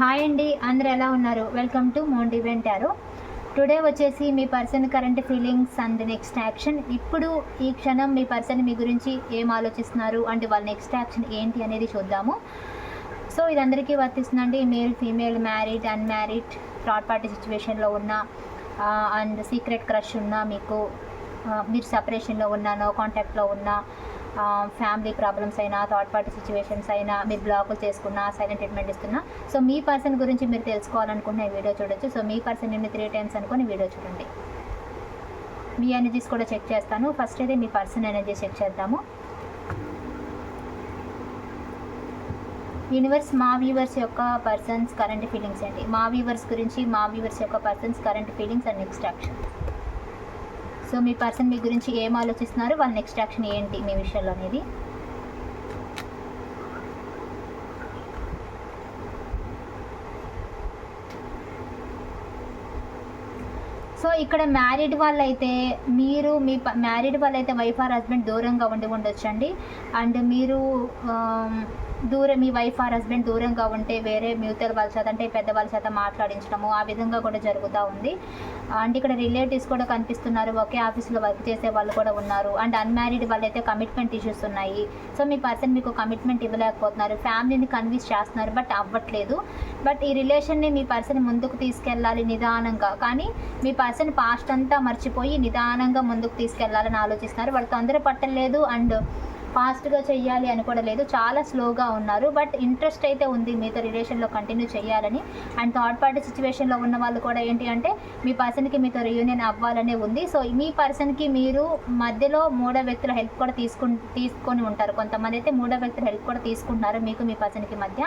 Hi అండి అందరు ఎలా ఉన్నారు? వెల్కమ్ టు మోండ్ ఈవెంట్ టుడే వచ్చేసి మీ person current feelings and next action ఇప్పుడు ఈ క్షణం మీ పర్సన్ మీ గురించి ఏం ఆలోచిస్తున్నారు అండ్ వాళ్ళ నెక్స్ట్ యాక్షన్ ఏంటి అనేది చూద్దాము. సో ఇది అందరికీ వర్తిస్తుందండి male female married unmarried third party సిచ్యువేషన్లో ఉన్న అండ్ సీక్రెట్ క్రష్ ఉన్న మీకు మీరు సపరేషన్లో ఉన్నా నో కాంటాక్ట్లో ఉన్న ఫ్యామిలీ ప్రాబ్లమ్స్ అయినా థర్డ్ పార్టీ సిచ్యువేషన్స్ అయినా మీరు బ్లాకులు చేసుకున్నా సైలెంట్ ట్రీట్మెంట్ ఇస్తున్నా. సో మీ పర్సన్ గురించి మీరు తెలుసుకోవాలనుకున్న వీడియో చూడొచ్చు. సో మీ పర్సన్ నేను త్రీ టైమ్స్ అనుకుని వీడియో చూడండి. మీ ఎనర్జీస్ కూడా చెక్ చేస్తాను. ఫస్ట్ అయితే మీ పర్సన్ ఎనర్జీ చెక్ చేద్దాము. యూనివర్స్ మా వ్యూవర్స్ యొక్క పర్సన్స్ కరెంట్ ఫీలింగ్స్ అండి మా వ్యూవర్స్ గురించి మా వ్యూవర్స్ యొక్క persons current feelings and next action so me person మీ గురించి ఏం ఆలోచిస్తున్నారు? వాళ్ళ నెక్స్ట్ యాక్షన్ ఏంటి మీ విషయంలో అనేది? సో ఇక్కడ మ్యారీడ్ వాళ్ళైతే మీరు మీ మ్యారీడ్ వాళ్ళైతే వైఫ్ ఆర్ హస్బెండ్ దూరంగా ఉండి ఉండొచ్చండి. అండ్ మీరు దూరం మీ వైఫ్ ఆర్ హస్బెండ్ దూరంగా ఉంటే వేరే మ్యూచువల్ వాళ్ళ చేత అంటే పెద్దవాళ్ళ చేత మాట్లాడించడము ఆ విధంగా కూడా జరుగుతూ ఉంది. అండ్ ఇక్కడ రిలేటివ్స్ కూడా కనిపిస్తున్నారు. ఒకే ఆఫీస్లో వర్క్ చేసే వాళ్ళు కూడా ఉన్నారు. అండ్ అన్మ్యారీడ్ వాళ్ళైతే కమిట్మెంట్ ఇష్యూస్ ఉన్నాయి. సో మీ పర్సన్ మీకు కమిట్మెంట్ ఇవ్వలేకపోతున్నారు. ఫ్యామిలీని కన్విన్స్ చేస్తున్నారు బట్ అవ్వట్లేదు. బట్ ఈ రిలేషన్ని మీ పర్సన్ ముందుకు తీసుకెళ్ళాలి నిదానంగా. కానీ మీ పర్సన్ పాస్ట్ అంతా మర్చిపోయి నిదానంగా ముందుకు తీసుకెళ్ళాలని ఆలోచిస్తున్నారు. వాళ్ళు తొందర పట్టలేదు అండ్ ఫాస్ట్గా చెయ్యాలి అని కూడా లేదు. చాలా స్లోగా ఉన్నారు. బట్ ఇంట్రెస్ట్ అయితే ఉంది మీతో రిలేషన్లో కంటిన్యూ చేయాలని అండ్ థర్డ్ పార్టీ సిచ్యువేషన్లో ఉన్న వాళ్ళు కూడా ఏంటి అంటే మీ పర్సన్కి మీతో రియూనియన్ అవ్వాలనే ఉంది. సో మీ పర్సన్కి మీరు మధ్యలో మూడో వ్యక్తుల హెల్ప్ కూడా తీసుకు తీసుకొని ఉంటారు. కొంతమంది అయితే మూడో వ్యక్తుల హెల్ప్ కూడా తీసుకుంటున్నారు మీకు మీ పర్సన్కి మధ్య.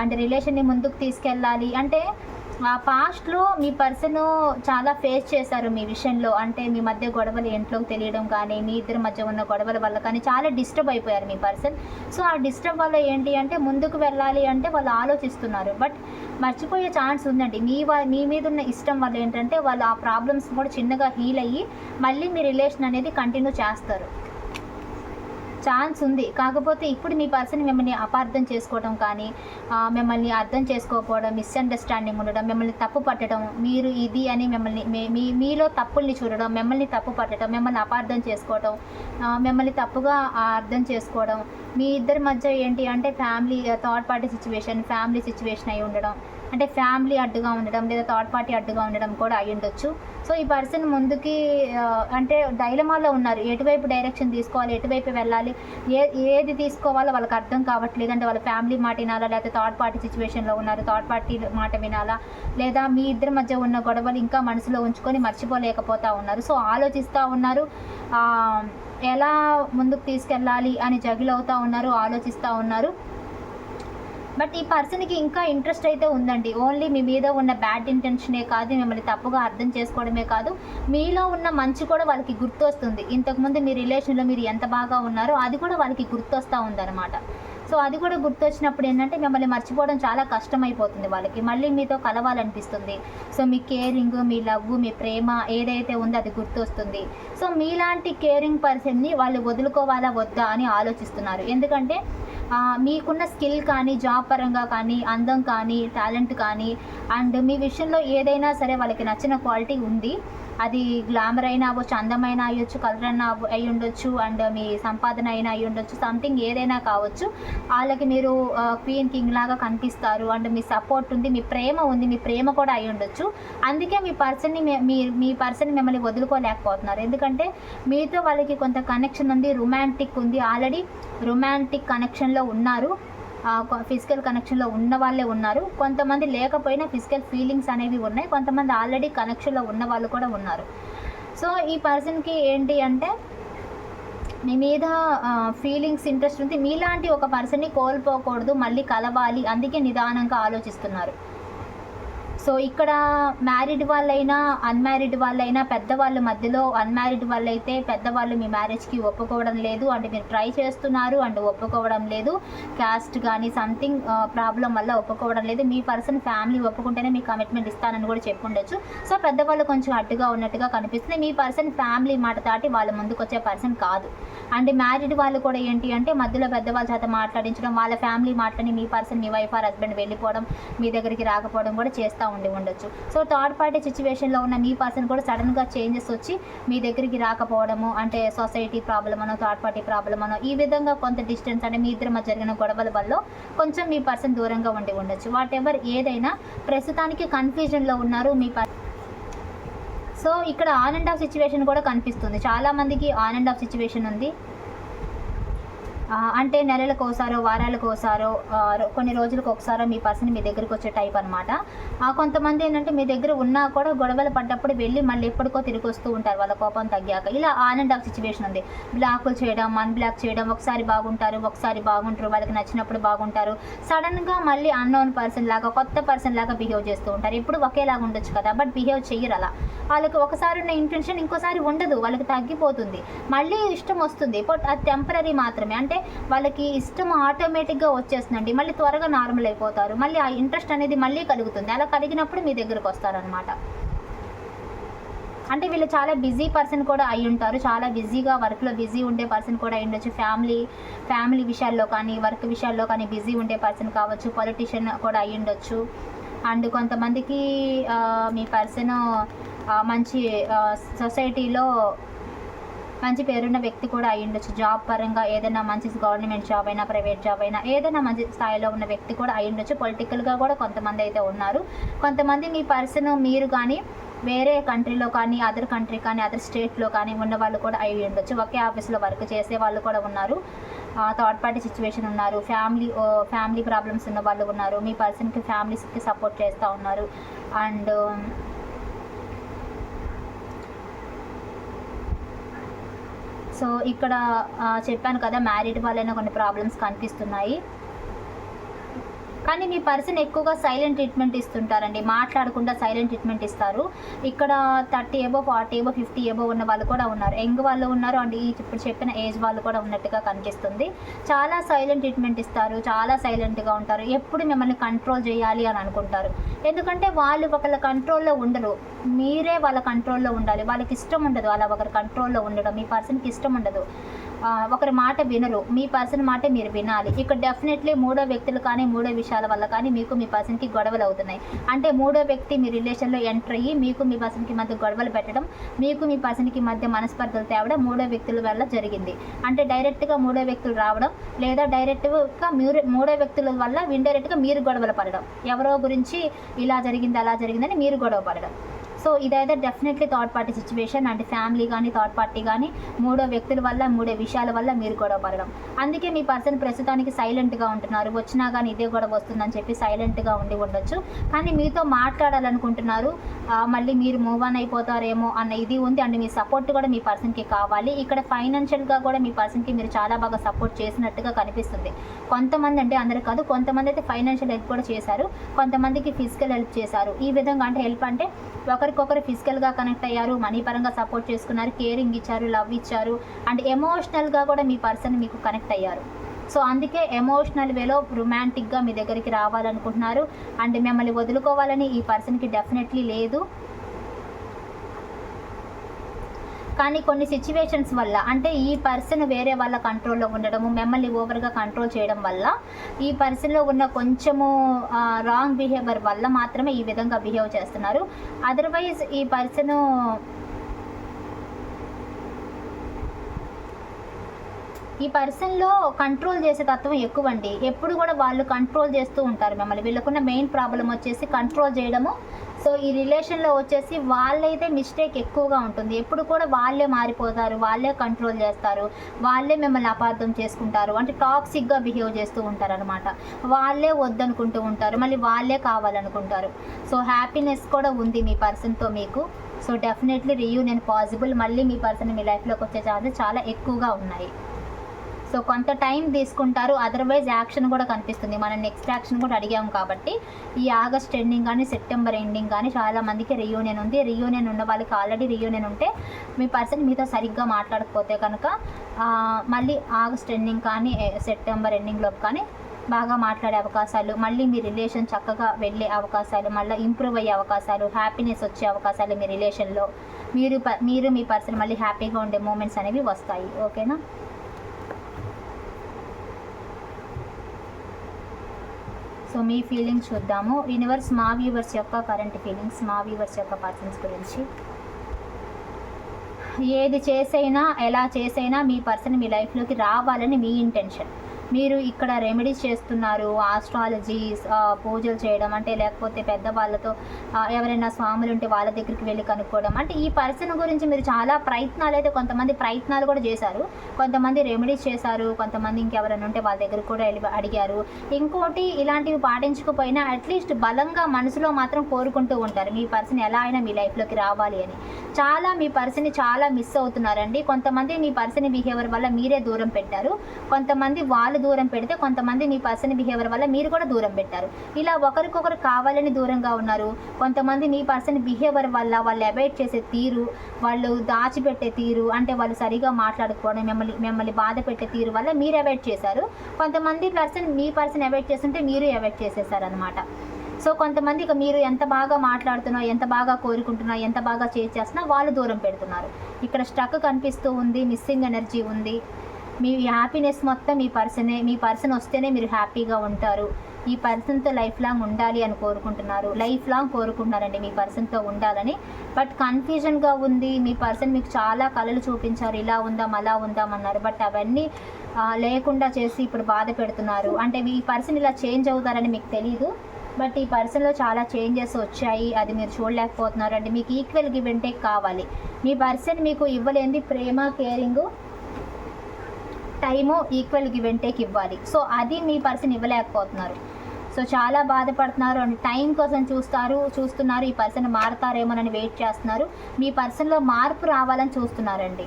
అండ్ రిలేషన్ని ముందుకు తీసుకెళ్ళాలి. అంటే ఆ పాస్ట్లో మీ పర్సన్ చాలా ఫేస్ చేశారు మీ విషయంలో. అంటే మీ మధ్య గొడవలు ఇంట్లోకి తెలియడం కానీ మీ ఇద్దరి మధ్య ఉన్న గొడవల వల్ల కానీ చాలా డిస్టర్బ్ అయిపోయారు మీ పర్సన్ సో ఆ డిస్టర్బ్ వల్ల ఏంటి అంటే ముందుకు వెళ్ళాలి అంటే వాళ్ళు ఆలోచిస్తున్నారు. బట్ మర్చిపోయే ఛాన్స్ ఉందండి. మీ మీ మీద ఉన్న ఇష్టం వల్ల ఏంటంటే వాళ్ళు ఆ ప్రాబ్లమ్స్ కూడా చిన్నగా హీల్ అయ్యి మళ్ళీ మీ రిలేషన్ అనేది కంటిన్యూ చేస్తారు. ఛాన్స్ ఉంది. కాకపోతే ఇప్పుడు మీ పర్సన్ మిమ్మల్ని అపార్థం చేసుకోవడం కానీ మిమ్మల్ని అర్థం చేసుకోకపోవడం మిస్అండర్స్టాండింగ్ ఉండడం మిమ్మల్ని తప్పు పట్టడం మీరు ఇది అని మిమ్మల్ని మీ- మీ మీలో తప్పుల్ని చూడడం మిమ్మల్ని తప్పు పట్టడం మిమ్మల్ని అపార్థం చేసుకోవడం మిమ్మల్ని తప్పుగా అర్థం చేసుకోవడం మీ ఇద్దరి మధ్య ఏంటి అంటే family third party situation family situation అయి ఉండడం అంటే ఫ్యామిలీ అడ్డుగా ఉండడం లేదా థర్డ్ పార్టీ అడ్డుగా ఉండడం కూడా అయి ఉండొచ్చు. సో ఈ పర్సన్ ముందుకి అంటే డైలమాలో ఉన్నారు. ఎటువైపు డైరెక్షన్ తీసుకోవాలి ఎటువైపు వెళ్ళాలి ఏ ఏది తీసుకోవాలో వాళ్ళకి అర్థం కావట్లేదు. అంటే వాళ్ళ ఫ్యామిలీ మాట వినాలా లేకపోతే థర్డ్ పార్టీ సిచ్యువేషన్లో ఉన్నారు థర్డ్ పార్టీ మాట వినాలా లేదా మీ ఇద్దరి మధ్య ఉన్న గొడవలు ఇంకా మనసులో ఉంచుకొని మర్చిపోలేకపోతా ఉన్నారు. సో ఆలోచిస్తూ ఉన్నారు. ఎలా ముందుకు తీసుకెళ్ళాలి అని జగిల్ అవుతూ ఉన్నారు ఆలోచిస్తూ ఉన్నారు. బట్ ఈ పర్సన్కి ఇంకా ఇంట్రెస్ట్ అయితే ఉందండి. ఓన్లీ మీ మీద ఉన్న బ్యాడ్ ఇంటెన్షనే కాదు మిమ్మల్ని తప్పుగా అర్థం చేసుకోవడమే కాదు మీలో ఉన్న మంచి కూడా వాళ్ళకి గుర్తొస్తుంది. ఇంతకుముందు మీ రిలేషన్లో మీరు ఎంత బాగా ఉన్నారో అది కూడా వాళ్ళకి గుర్తొస్తూ ఉందన్నమాట. సో అది కూడా గుర్తొచ్చినప్పుడు ఏంటంటే మిమ్మల్ని మర్చిపోవడం చాలా కష్టమైపోతుంది వాళ్ళకి. మళ్ళీ మీతో కలవాలనిపిస్తుంది. సో మీ కేరింగ్ మీ లవ్ మీ ప్రేమ ఏదైతే ఉందో అది గుర్తొస్తుంది. సో మీలాంటి కేరింగ్ పర్సన్ని వాళ్ళు వదులుకోవాలా వద్దా అని ఆలోచిస్తున్నారు. ఎందుకంటే మీకున్న స్కిల్ కానీ జాబ్ పరంగా కానీ అందం కానీ టాలెంట్ కానీ అండ్ మీ విషయంలో ఏదైనా సరే వాళ్ళకి నచ్చిన క్వాలిటీ ఉంది. అది గ్లామర్ అయినా అవ్వచ్చు అందమైన అయ్యొచ్చు కలర్ అయినా అయి ఉండొచ్చు అండ్ మీ సంపాదన అయినా అయి ఉండొచ్చు సంథింగ్ ఏదైనా కావచ్చు. వాళ్ళకి మీరు క్వీన్ కింగ్ లాగా కనిపిస్తారు అండ్ మీ సపోర్ట్ ఉంది మీ ప్రేమ ఉంది మీ ప్రేమ కూడా అయి ఉండొచ్చు అందుకే మీ పర్సన్ని మీ మీ- మీ పర్సన్ మిమ్మల్ని వదులుకోలేకపోతున్నారు. ఎందుకంటే మీతో వాళ్ళకి కొంత కనెక్షన్ ఉంది రొమాంటిక్ ఉంది. ఆల్రెడీ రొమాంటిక్ కనెక్షన్లో ఉన్నారు. ఫిజికల్ కనెక్షన్లో ఉన్న వాళ్ళే ఉన్నారు. కొంతమంది లేకపోయినా ఫిజికల్ ఫీలింగ్స్ అనేవి ఉన్నాయి. కొంతమంది ఆల్రెడీ కనెక్షన్లో ఉన్న వాళ్ళు కూడా ఉన్నారు. సో ఈ పర్సన్కి ఏంటి అంటే మీ మీద ఫీలింగ్స్ ఇంట్రెస్ట్ ఉంది. మీలాంటి ఒక పర్సన్ని కోల్పోకూడదు మళ్ళీ కలవాలి అందుకే నిదానంగా ఆలోచిస్తున్నారు. సో ఇక్కడ మ్యారీడ్ వాళ్ళైనా అన్మ్యారీడ్ వాళ్ళైనా పెద్దవాళ్ళ మధ్యలో అన్మ్యారీడ్ వాళ్ళైతే పెద్దవాళ్ళు మీ మ్యారేజ్కి ఒప్పుకోవడం లేదు. అంటే మీరు ట్రై చేస్తున్నారు అండ్ ఒప్పుకోవడం లేదు. క్యాస్ట్ కానీ సంథింగ్ ప్రాబ్లం వల్ల ఒప్పుకోవడం లేదు. మీ పర్సన్ ఫ్యామిలీ ఒప్పుకుంటేనే మీ కమిట్మెంట్ ఇస్తానని కూడా చెప్పుండొచ్చు. సో పెద్దవాళ్ళు కొంచెం అడ్డుగా ఉన్నట్టుగా కనిపిస్తుంది. మీ పర్సన్ ఫ్యామిలీ మాట దాటి వాళ్ళ ముందుకు వచ్చే పర్సన్ కాదు. అండ్ మ్యారీడ్ వాళ్ళు కూడా ఏంటి అంటే మధ్యలో పెద్దవాళ్ళ చేత మాట్లాడించడం వాళ్ళ ఫ్యామిలీ మాటని మీ పర్సన్ మీ వైఫ్ ఆర్ హస్బెండ్ వెళ్ళిపోవడం మీ దగ్గరికి రాకపోవడం కూడా చేస్తూ ఉండి ఉండొచ్చు. సో థర్డ్ పార్టీ సిచ్యువేషన్లో ఉన్న మీ పర్సన్ కూడా సడన్గా చేంజెస్ వచ్చి మీ దగ్గరికి రాకపోవడము అంటే సొసైటీ ప్రాబ్లం అనో థర్డ్ పార్టీ ప్రాబ్లం అనో ఈ విధంగా కొంత డిస్టెన్స్ అంటే మీ ఇద్దరి మధ్య జరిగిన గొడవల వల్ల కొంచెం మీ పర్సన్ దూరంగా ఉండి ఉండొచ్చు. వాట్ ఎవర్ ఏదైనా ప్రస్తుతానికి కన్ఫ్యూజన్లో ఉన్నారు మీ పర్ సో ఇక్కడ ఆన్ అండ్ ఆఫ్ సిచ్యువేషన్ కూడా కనిపిస్తుంది. చాలామందికి ఆన్ అండ్ ఆఫ్ సిచ్యువేషన్ ఉంది. అంటే నెలలకు ఒకసారో వారాలకు ఒకసారో కొన్ని రోజులకు ఒకసారో మీ పర్సన్ మీ దగ్గరికి వచ్చే టైప్ అనమాట కొంతమంది ఏంటంటే మీ దగ్గర ఉన్నా కూడా గొడవలు పడ్డప్పుడు వెళ్ళి మళ్ళీ ఎప్పటికో తిరిగి వస్తూ ఉంటారు వాళ్ళ కోపం తగ్గాక. ఇలా ఆన్ అండ్ ఆఫ్ సిచ్యువేషన్ ఉంది. బ్లాక్లు చేయడం అన్ బ్లాక్ చేయడం ఒకసారి బాగుంటారు ఒకసారి బాగుంటారు వాళ్ళకి నచ్చినప్పుడు బాగుంటారు. సడన్గా మళ్ళీ అన్నోన్ పర్సన్ లాగా కొత్త పర్సన్ లాగా బిహేవ్ చేస్తూ ఉంటారు. ఎప్పుడు ఒకేలాగా ఉండొచ్చు కదా బట్ బిహేవ్ చేయరు అలా. వాళ్ళకి ఒకసారి ఉన్న ఇంటెన్షన్ ఇంకోసారి ఉండదు వాళ్ళకి తగ్గిపోతుంది. మళ్ళీ ఇష్టం వస్తుంది బట్ అది టెంపరీ మాత్రమే. అంటే వాళ్ళకి ఇష్టం ఆటోమేటిక్గా వచ్చేస్తుందండి. మళ్ళీ త్వరగా నార్మల్ అయిపోతారు. మళ్ళీ ఆ ఇంట్రెస్ట్ అనేది మళ్ళీ కలుగుతుంది. అలా కలిగినప్పుడు మీ దగ్గరకు వస్తారనమాట అంటే వీళ్ళు చాలా బిజీ పర్సన్ కూడా అయి ఉంటారు. చాలా బిజీగా వర్క్లో బిజీ ఉండే పర్సన్ కూడా అయి ఉండొచ్చు. ఫ్యామిలీ ఫ్యామిలీ విషయాల్లో కానీ వర్క్ విషయాల్లో కానీ బిజీ ఉండే పర్సన్ కావచ్చు. పొలిటీషియన్ కూడా అయి ఉండొచ్చు. అండ్ కొంతమందికి మీ పర్సన్ మంచి సొసైటీలో మంచి పేరున్న వ్యక్తి కూడా అయి ఉండొచ్చు జాబ్ పరంగా ఏదైనా మంచి గవర్నమెంట్ జాబ్ అయినా ప్రైవేట్ జాబ్ అయినా ఏదైనా మంచి స్థాయిలో ఉన్న వ్యక్తి కూడా అయి ఉండొచ్చు పొలిటికల్గా కూడా కొంతమంది అయితే ఉన్నారు. కొంతమంది మీ పర్సన్ మీరు కానీ వేరే కంట్రీలో కానీ అదర్ కంట్రీ కానీ అదర్ స్టేట్లో కానీ ఉన్న వాళ్ళు కూడా అయి ఉండొచ్చు ఒకే ఆఫీస్లో వర్క్ చేసే వాళ్ళు కూడా ఉన్నారు. థర్డ్ పార్టీ సిచ్యువేషన్ ఉన్నారు. ఫ్యామిలీ ఫ్యామిలీ ప్రాబ్లమ్స్ ఉన్న వాళ్ళు ఉన్నారు. మీ పర్సన్కి ఫ్యామిలీస్కి సపోర్ట్ చేస్తూ ఉన్నారు. అండ్ సో ఇక్కడ ఆ, చెప్పాను కదా మ్యారీడ్ వాళ్ళైనా కొన్ని ప్రాబ్లమ్స్ కనిపిస్తున్నాయి. కానీ మీ పర్సన్ ఎక్కువగా సైలెంట్ ట్రీట్మెంట్ ఇస్తుంటారండి. మాట్లాడకుండా సైలెంట్ ట్రీట్మెంట్ ఇస్తారు. ఇక్కడ thirty above forty above fifty above ఉన్న వాళ్ళు కూడా ఉన్నారు. యంగ్ వాళ్ళు ఉన్నారు అండ్ ఈ ఇప్పుడు చెప్పిన ఏజ్ వాళ్ళు కూడా ఉన్నట్టుగా కనిపిస్తుంది. చాలా సైలెంట్ ట్రీట్మెంట్ ఇస్తారు. చాలా సైలెంట్గా ఉంటారు. ఎప్పుడు మిమ్మల్ని కంట్రోల్ చేయాలి అని అనుకుంటారు. ఎందుకంటే వాళ్ళు ఒకళ్ళ కంట్రోల్లో ఉండరు. మీరే వాళ్ళ కంట్రోల్లో ఉండాలి. వాళ్ళకి ఇష్టం ఉండదు. అలా ఒకరి కంట్రోల్లో ఉండడం. మీ పర్సన్కి ఇష్టం ఉండదు. ఒకరి మాట వినరు. మీ పర్సన్ మాట మీరు వినాలి. ఇక్కడ డెఫినెట్లీ మూడో వ్యక్తులు కానీ మూడో విషయాల వల్ల కానీ మీకు మీ పర్సన్కి గొడవలు అవుతున్నాయి. అంటే మూడో వ్యక్తి మీ రిలేషన్లో ఎంటర్ అయ్యి మీకు మీ పర్సన్కి మధ్య గొడవలు పెట్టడం మీకు మీ పర్సన్కి మధ్య మనస్పర్ధలు తేవడం మూడో వ్యక్తుల వల్ల జరిగింది. అంటే డైరెక్ట్గా మూడో వ్యక్తులు రావడం లేదా డైరెక్ట్గా మీరు మూడో వ్యక్తుల వల్ల ఇండైరెక్ట్గా మీరు గొడవలు పడడం. ఎవరో గురించి ఇలా జరిగింది అలా జరిగిందని మీరు గొడవ పడడం. సో ఇదైతే డెఫినెట్లీ థర్డ్ పార్టీ సిచ్యువేషన్ అంటే ఫ్యామిలీ కానీ థర్డ్ పార్టీ కానీ మూడో వ్యక్తుల వల్ల మూడో విషయాల వల్ల మీరు గొడవ పడడం. అందుకే మీ పర్సన్ ప్రస్తుతానికి సైలెంట్గా ఉంటున్నారు. వచ్చినా కానీ ఇదే గొడవ వస్తుందని చెప్పి సైలెంట్గా ఉండి ఉండొచ్చు. కానీ మీతో మాట్లాడాలనుకుంటున్నారు మళ్ళీ మీరు మూవ్ ఆన్ అయిపోతారేమో అన్న ఇది ఉంది. అండ్ మీ సపోర్ట్ కూడా మీ పర్సన్కి కావాలి. ఇక్కడ ఫైనాన్షియల్గా కూడా మీ పర్సన్కి మీరు చాలా బాగా సపోర్ట్ చేసినట్టుగా కనిపిస్తుంది. కొంతమంది అంటే అందరు కాదు కొంతమంది అయితే ఫైనాన్షియల్ హెల్ప్ కూడా చేశారు. కొంతమందికి ఫిజికల్ హెల్ప్ చేశారు. ఈ విధంగా అంటే హెల్ప్ అంటే ఒకరికి ఒకరికొకరు ఫిజికల్గా కనెక్ట్ అయ్యారు మనీ పరంగా సపోర్ట్ చేసుకున్నారు కేరింగ్ ఇచ్చారు లవ్ ఇచ్చారు అండ్ ఎమోషనల్గా కూడా మీ పర్సన్ మీకు కనెక్ట్ అయ్యారు. సో అందుకే ఎమోషనల్ వేలో రొమాంటిక్గా మీ దగ్గరికి రావాలనుకుంటున్నారు అండ్ మిమ్మల్ని వదులుకోవాలని ఈ పర్సన్కి డెఫినెట్లీ లేదు. కానీ కొన్ని సిచ్యువేషన్స్ వల్ల అంటే ఈ పర్సన్ వేరే వాళ్ళ కంట్రోల్లో ఉండడము మిమ్మల్ని ఓవర్గా కంట్రోల్ చేయడం వల్ల ఈ పర్సన్లో ఉన్న కొంచెము రాంగ్ బిహేవియర్ వల్ల మాత్రమే ఈ విధంగా బిహేవ్ చేస్తున్నారు. అదర్వైజ్ ఈ పర్సన్ ఈ పర్సన్లో కంట్రోల్ చేసే తత్వం ఎక్కువ అండి ఎప్పుడు కూడా వాళ్ళు కంట్రోల్ చేస్తూ ఉంటారు మిమ్మల్ని. వీళ్ళకున్న మెయిన్ ప్రాబ్లం వచ్చేసి కంట్రోల్ చేయడము. సో ఈ రిలేషన్లో వచ్చేసి వాళ్ళైతే మిస్టేక్ ఎక్కువగా ఉంటుంది. ఎప్పుడు కూడా వాళ్ళే మారిపోతారు వాళ్ళే కంట్రోల్ చేస్తారు వాళ్ళే మిమ్మల్ని అపార్థం చేసుకుంటారు. అంటే టాక్సిక్గా బిహేవ్ చేస్తూ ఉంటారు అనమాట వాళ్ళే వద్దనుకుంటూ ఉంటారు. మళ్ళీ వాళ్ళే కావాలనుకుంటారు. సో హ్యాపీనెస్ కూడా ఉంది మీ పర్సన్తో మీకు. So definitely reunion possible. మళ్ళీ మీ పర్సన్ మీ లైఫ్లోకి వచ్చే ఛాన్సెస్ చాలా ఎక్కువగా ఉన్నాయి. సో కొంత టైం తీసుకుంటారు. అదర్వైజ్ యాక్షన్ కూడా కనిపిస్తుంది. మనం నెక్స్ట్ యాక్షన్ కూడా అడిగాము కాబట్టి ఈ ఆగస్ట్ ఎండింగ్ కానీ సెప్టెంబర్ ఎండింగ్ కానీ చాలా మందికి రియూనియన్ ఉంది. రియూనియన్ ఉన్న వాళ్ళకి ఆల్రెడీ రియూనియన్ ఉంటే మీ పర్సన్ మీతో సరిగ్గా మాట్లాడకపోతే కనుక మళ్ళీ ఆగస్ట్ ఎండింగ్ కానీ సెప్టెంబర్ ఎండింగ్లోకి కానీ బాగా మాట్లాడే అవకాశాలు మళ్ళీ మీ రిలేషన్ చక్కగా వెళ్ళే అవకాశాలు మళ్ళీ ఇంప్రూవ్ అయ్యే అవకాశాలు హ్యాపీనెస్ వచ్చే అవకాశాలు మీ రిలేషన్లో మీరు మీరు మీ పర్సన్ మళ్ళీ హ్యాపీగా ఉండే మూమెంట్స్ అనేవి వస్తాయి. ఓకేనా సో మీ ఫీలింగ్స్ చూద్దాము. యూనివర్స్ మా వ్యూవర్స్ యొక్క కరెంట్ ఫీలింగ్స్ మా వ్యూవర్స్ యొక్క పర్సన్స్ గురించి. ఏది చేసైనా ఎలా చేసైనా మీ పర్సన్ మీ లైఫ్లోకి రావాలని మీ ఇంటెన్షన్ మీరు ఇక్కడ రెమెడీస్ చేస్తున్నారు ఆస్ట్రాలజీ పూజలు చేయడం అంటే లేకపోతే పెద్ద వాళ్ళతో ఎవరైనా స్వాములు ఉంటే వాళ్ళ దగ్గరికి వెళ్ళి కనుక్కోవడం అంటే ఈ పర్సన్ గురించి మీరు చాలా ప్రయత్నాలు అయితే కొంతమంది ప్రయత్నాలు కూడా చేశారు. కొంతమంది రెమెడీస్ చేశారు కొంతమంది ఇంకెవరైనా ఉంటే వాళ్ళ దగ్గరికి కూడా వెళ్ళి అడిగారు. ఇంకోటి ఇలాంటివి పాటించకపోయినా అట్లీస్ట్ బలంగా మనసులో మాత్రం కోరుకుంటూ ఉంటారు. మీ పర్సన్ ఎలా అయినా మీ లైఫ్లోకి రావాలి అని. చాలా మీ పర్సన్ని చాలా మిస్ అవుతున్నారండి. కొంతమంది మీ పర్సన్ బిహేవియర్ వల్ల మీరే దూరం పెట్టారు. కొంతమంది వాళ్ళు దూరం పెడితే కొంతమంది మీ పర్సన్ బిహేవియర్ వల్ల మీరు కూడా దూరం పెట్టారు. ఇలా ఒకరికొకరు కావాలని దూరంగా ఉన్నారు. కొంతమంది మీ పర్సన్ బిహేవియర్ వల్ల వాళ్ళు అవాయిడ్ చేసే తీరు వాళ్ళు దాచిపెట్టే తీరు అంటే వాళ్ళు సరిగా మాట్లాడుకోవడం మిమ్మల్ని మిమ్మల్ని బాధ పెట్టే తీరు వల్ల మీరు అవాయిడ్ చేశారు. కొంతమంది పర్సన్ మీ పర్సన్ అవాయిడ్ చేస్తుంటే మీరు అవాయిడ్ చేసేసారు అనమాట సో కొంతమంది ఇక మీరు ఎంత బాగా మాట్లాడుతున్నా ఎంత బాగా కోరుకుంటున్నా ఎంత బాగా చేస్తున్నా వాళ్ళు దూరం పెడుతున్నారు. ఇక్కడ స్ట్రక్ కనిపిస్తూ ఉంది మిస్సింగ్ ఎనర్జీ ఉంది. మీ హ్యాపీనెస్ మొత్తం మీ పర్సనే మీ పర్సన్ వస్తేనే మీరు హ్యాపీగా ఉంటారు. ఈ పర్సన్తో లైఫ్ లాంగ్ ఉండాలి అని కోరుకుంటున్నారు. లైఫ్ లాంగ్ కోరుకుంటున్నారండి మీ పర్సన్తో ఉండాలని. బట్ కన్ఫ్యూజన్గా ఉంది. మీ పర్సన్ మీకు చాలా కళలు చూపించారు. ఇలా ఉందాం అలా ఉందాం అన్నారు. బట్ అవన్నీ లేకుండా చేసి ఇప్పుడు బాధ పెడుతున్నారు. అంటే మీ పర్సన్ ఇలా చేంజ్ అవుతారని మీకు తెలియదు బట్ ఈ పర్సన్లో చాలా చేంజెస్ వచ్చాయి. అది మీరు చూడలేకపోతున్నారు అంటే మీకు ఈక్వల్ గివ్ అండ్ టేక్ కావాలి. మీ పర్సన్ మీకు ఇవ్వలేంది ప్రేమ caring time equal give and take ఇవ్వాలి. సో అది మీ పర్సన్ ఇవ్వలేకపోతున్నారు. సో చాలా బాధపడుతున్నారు అండ్ టైం కోసం చూస్తారు చూస్తున్నారు ఈ పర్సన్ మారతారేమోనని వెయిట్ చేస్తున్నారు. మీ పర్సన్లో మార్పు రావాలని చూస్తున్నారండి.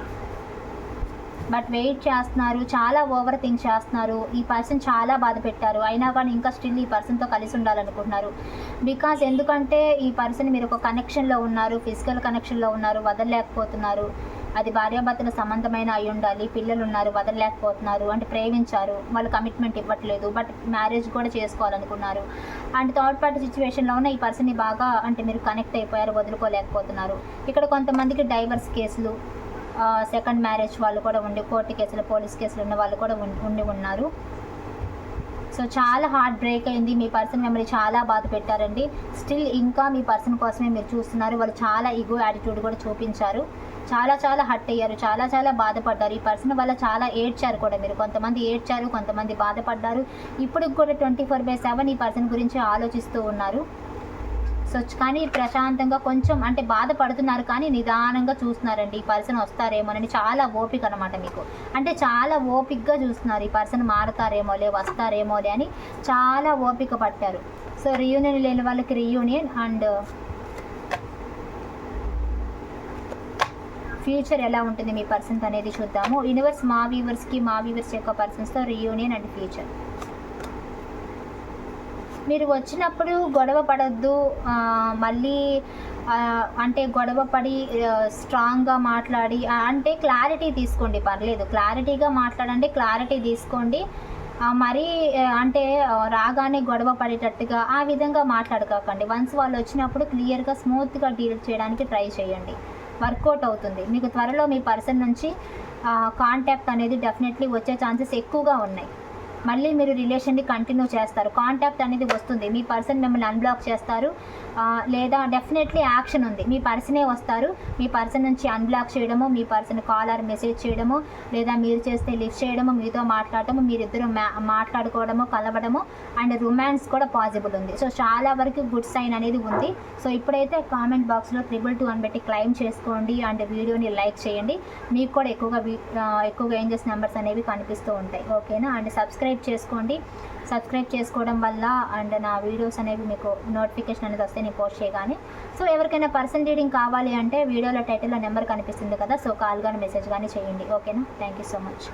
బట్ వెయిట్ చేస్తున్నారు చాలా ఓవర్ థింక్ చేస్తున్నారు. ఈ పర్సన్ చాలా బాధ పెట్టారు. అయినా కానీ ఇంకా స్టిల్ ఈ పర్సన్తో కలిసి ఉండాలనుకుంటున్నారు. బికాజ్ ఎందుకంటే ఈ పర్సన్ మీరు ఒక కనెక్షన్లో ఉన్నారు ఫిజికల్ కనెక్షన్లో ఉన్నారు వదలలేకపోతున్నారు. అది భార్యాభర్తల సంబంధమైన అయి ఉండాలి పిల్లలు ఉన్నారు వదలలేకపోతున్నారు అంటే ప్రేమించారు. వాళ్ళు కమిట్మెంట్ ఇవ్వట్లేదు బట్ మ్యారేజ్ కూడా చేసుకోవాలనుకున్నారు. అండ్ థర్డ్ పార్టీ సిచ్యువేషన్లో ఉన్న ఈ పర్సన్ని బాగా అంటే మీరు కనెక్ట్ అయిపోయారు వదులుకోలేకపోతున్నారు. ఇక్కడ కొంతమందికి డైవర్స్ కేసులు సెకండ్ మ్యారేజ్ వాళ్ళు కూడా ఉండి కోర్టు కేసులు పోలీస్ కేసులు ఉన్న వాళ్ళు కూడా ఉం- ఉండి ఉన్నారు. సో చాలా హార్ట్ బ్రేక్ అయింది. మీ పర్సన్ మిమ్మల్ని చాలా బాధ పెట్టారండి. స్టిల్ ఇంకా మీ పర్సన్ కోసమే మీరు చూస్తున్నారు. వాళ్ళు చాలా ఈగో యాటిట్యూడ్ కూడా చూపించారు. చాలా చాలా హర్ట్ అయ్యారు చాలా చాలా బాధపడ్డారు. ఈ పర్సన్ వల్ల చాలా ఏడ్చారు కూడా మీరు. కొంతమంది ఏడ్చారు కొంతమంది బాధపడ్డారు. ఇప్పుడు కూడా ట్వంటీ ఫోర్ బై సెవెన్ ఈ పర్సన్ గురించి ఆలోచిస్తూ ఉన్నారు. సో కానీ ప్రశాంతంగా కొంచెం అంటే బాధపడుతున్నారు కానీ నిదానంగా చూస్తున్నారండి. ఈ పర్సన్ వస్తారేమోనని చాలా ఓపిక అనమాట మీకు. అంటే చాలా ఓపికగా చూస్తున్నారు. ఈ పర్సన్ మారతారేమోలే వస్తారేమోలే అని చాలా ఓపిక పట్టారు. సో రియూనియన్ లేని వాళ్ళకి రియూనియన్ అండ్ ఫ్యూచర్ ఎలా ఉంటుంది మీ పర్సన్స్ అనేది చూద్దాము. యూనివర్స్ మా వ్యూవర్స్కి మా వ్యూవర్స్ యొక్క పర్సన్స్తో రియూనియన్ అండ్ ఫ్యూచర్ మీరు వచ్చినప్పుడు గొడవ పడద్దు. మళ్ళీ అంటే గొడవ పడి స్ట్రాంగ్గా మాట్లాడి అంటే క్లారిటీ తీసుకోండి. పర్లేదు. క్లారిటీగా మాట్లాడండి క్లారిటీ తీసుకోండి. మరీ అంటే రాగానే గొడవ పడేటట్టుగా ఆ విధంగా మాట్లాడుకోకండి. వన్స్ వాళ్ళు వచ్చినప్పుడు క్లియర్గా స్మూత్గా డీల్ చేయడానికి ట్రై చేయండి. వర్కౌట్ అవుతుంది. మీకు త్వరలో మీ పర్సన్ నుంచి కాంటాక్ట్ అనేది డెఫినెట్లీ వచ్చే ఛాన్సెస్ ఎక్కువగా ఉన్నాయి. మళ్ళీ మీరు రిలేషన్ని కంటిన్యూ చేస్తారు. కాంటాక్ట్ అనేది వస్తుంది. మీ పర్సన్ మిమ్మల్ని అన్బ్లాక్ చేస్తారు. లేదా డెఫినెట్లీ యాక్షన్ ఉంది. మీ పర్సనే వస్తారు. మీ పర్సన్ నుంచి అన్బ్లాక్ చేయడము మీ పర్సన్ కాల్ ఆర్ మెసేజ్ చేయడము లేదా మీరు చేస్తే లిఫ్ట్ చేయడము మీతో మాట్లాడటము మీరిద్దరు మా మాట్లాడుకోవడము కలవడము అండ్ రొమాన్స్ కూడా పాసిబుల్ ఉంది. సో చాలా వరకు గుడ్ సైన్ అనేది ఉంది. సో ఇప్పుడైతే కామెంట్ బాక్స్లో ట్రిపుల్ టూ అని పెట్టి క్లైమ్ చేసుకోండి అండ్ వీడియోని లైక్ చేయండి. మీకు కూడా ఎక్కువగా వీ- ఎక్కువగా ఏంజెస్ నెంబర్స్ అనేవి కనిపిస్తూ ఉంటాయి. ఓకేనా అండ్ సబ్స్క్రైబ్ చేసుకోండి. సబ్స్క్రైబ్ చేసుకోవడం వల్ల అండ్ నా వీడియోస్ అనేవి మీకు నోటిఫికేషన్ అనేది వస్తే నేను పోస్ట్ చేయగానే. సో ఎవరికైనా పర్సన్ రీడింగ్ కావాలి అంటే వీడియోలో టైటిల్లో నెంబర్ కనిపిస్తుంది కదా సో కాల్ కానీ మెసేజ్ కానీ చేయండి. ఓకేనా థ్యాంక్ యూ సో మచ్